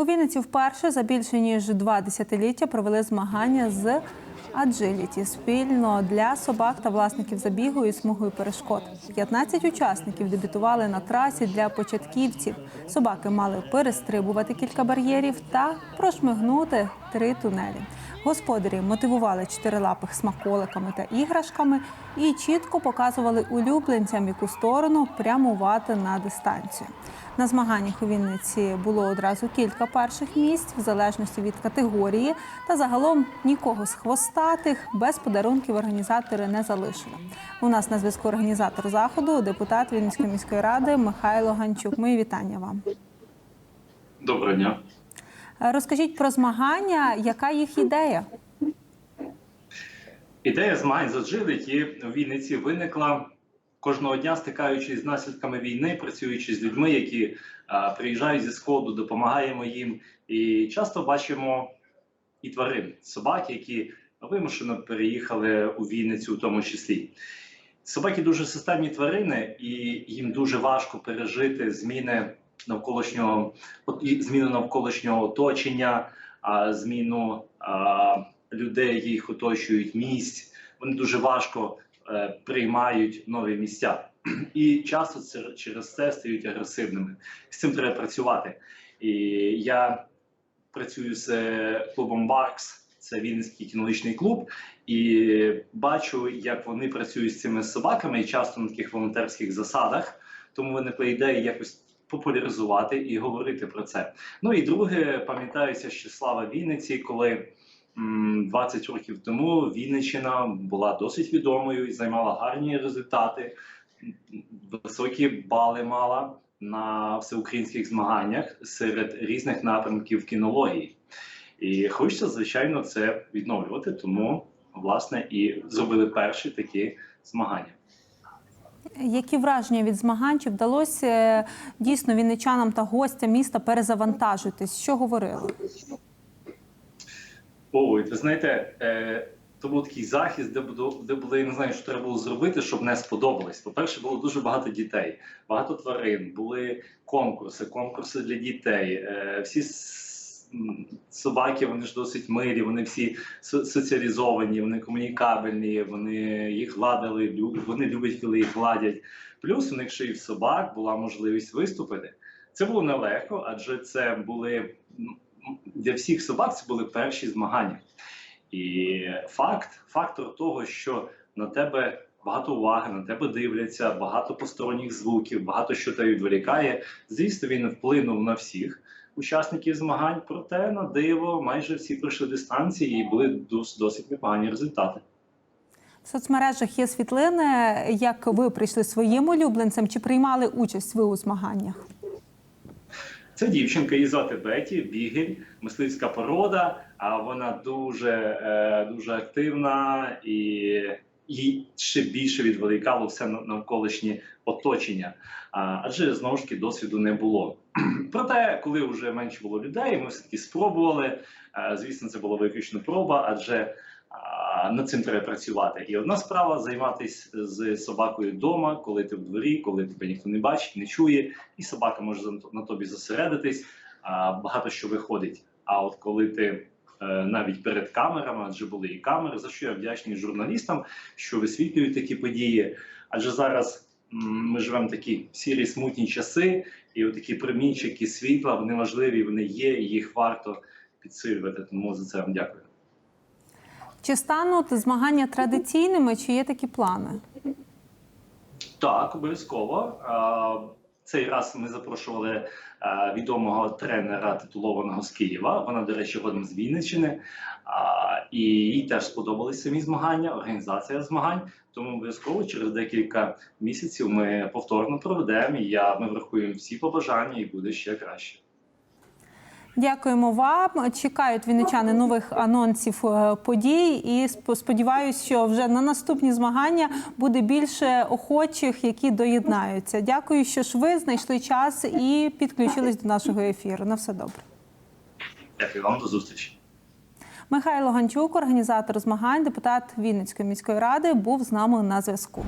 У Вінниці вперше за більше ніж два десятиліття провели змагання з аджиліті спільно для собак та власників забігу і смугою перешкод. 15 учасників дебютували на трасі для початківців. Собаки мали перестрибувати кілька бар'єрів та прошмигнути три тунелі. Господарі мотивували чотирилапих смаколиками та іграшками і чітко показували улюбленцям, яку сторону прямувати на дистанцію. На змаганнях у Вінниці було одразу кілька перших місць, в залежності від категорії, та загалом нікого з хвостатих без подарунків організатори не залишили. У нас на зв'язку організатор заходу, депутат Вінницької міської ради Михайло Ганчук. Мої вітання вам. Доброго дня. Розкажіть про змагання, яка їх ідея? Ідея змагань з agility у Вінниці виникла кожного дня, стикаючись з наслідками війни, працюючи з людьми, які а, приїжджають зі сходу, допомагаємо їм. І часто бачимо і тварин, собаки, які вимушено переїхали у Вінницю, в тому числі. Собаки дуже системні тварини, і їм дуже важко пережити зміни навколишнього зміну навколишнього оточення, зміну людей, їх оточують місць. Вони дуже важко е, приймають нові місця. І часто це через це стають агресивними. З цим треба працювати. І я працюю з е, клубом Баркс, це Вінницький кінологічний клуб, і бачу, як вони працюють з цими собаками, часто на таких волонтерських засадах. Тому виникла ідея якось популяризувати і говорити про це. Ну і друге, пам'ятаюся ще слава Вінниці, коли м, 20 років тому Вінниччина була досить відомою і займала гарні результати, високі бали мала на всеукраїнських змаганнях серед різних напрямків кінології. І хочеться, звичайно, це відновлювати, тому власне і зробили перші такі змагання. Які враження від змагань? Чи вдалося е, дійсно вінничанам та гостям міста перезавантажитись? Що говорили? Ой, ви знаєте, е, то був такий захист, де було, де були, я не знаю, що треба було зробити, щоб не сподобалось. По-перше, було дуже багато дітей, багато тварин, були конкурси, конкурси для дітей. Е, всі собаки, вони ж досить милі, вони всі соціалізовані, вони комунікабельні, вони їх гладили, вони люблять, коли їх гладять. Плюс у них ще й в собак була можливість виступити. Це було нелегко, адже це були для всіх собак це були перші змагання. І факт, фактор того, що на тебе багато уваги, на тебе дивляться, багато посторонніх звуків, багато що тебе відволікає. Звісно, він вплинув на всіх учасників змагань, проте на диво майже всі пройшли дистанції і були досить непогані результати. В соцмережах є світлини, як ви прийшли своїм улюбленцем, чи приймали участь ви у змаганнях? Це дівчинка, її звати Беті, бігель, мисливська порода. А вона дуже, е, дуже активна і їй ще більше відволікало все на- навколишнє оточення. Адже знову ж таки досвіду не було. Проте, коли вже менше було людей, ми все таки спробували. Звісно, це була виключно проба, адже над цим треба працювати. І одна справа займатися з собакою вдома, коли ти в дворі, коли тебе ніхто не бачить, не чує, і собака може на тобі зосередитись. Багато що виходить. А от коли ти навіть перед камерами, адже були і камери, за що я вдячний журналістам, що висвітлюють такі події. Адже зараз ми живемо в такі сірі смутні часи, і такі промінчики світла вони важливі, вони є, і їх варто підсилювати. Тому за це вам дякую. Чи стануть змагання традиційними, чи є такі плани? Так, обов'язково. Цей раз ми запрошували а, відомого тренера титулованого з Києва. Вона, до речі, родом з Вінниччини. А, І їй теж сподобались самі змагання, організація змагань. Тому обов'язково через декілька місяців ми повторно проведемо. І я ми врахуємо всі побажання, і буде ще краще. Дякуємо вам. Чекають вінничани нових анонсів е, подій, і сп- сподіваюся, що вже на наступні змагання буде більше охочих, які доєднаються. Дякую, що ж ви знайшли час і підключились до нашого ефіру. На все добре. Дякую вам до зустрічі. Михайло Ганчук, організатор змагань, депутат Вінницької міської ради, був з нами на зв'язку.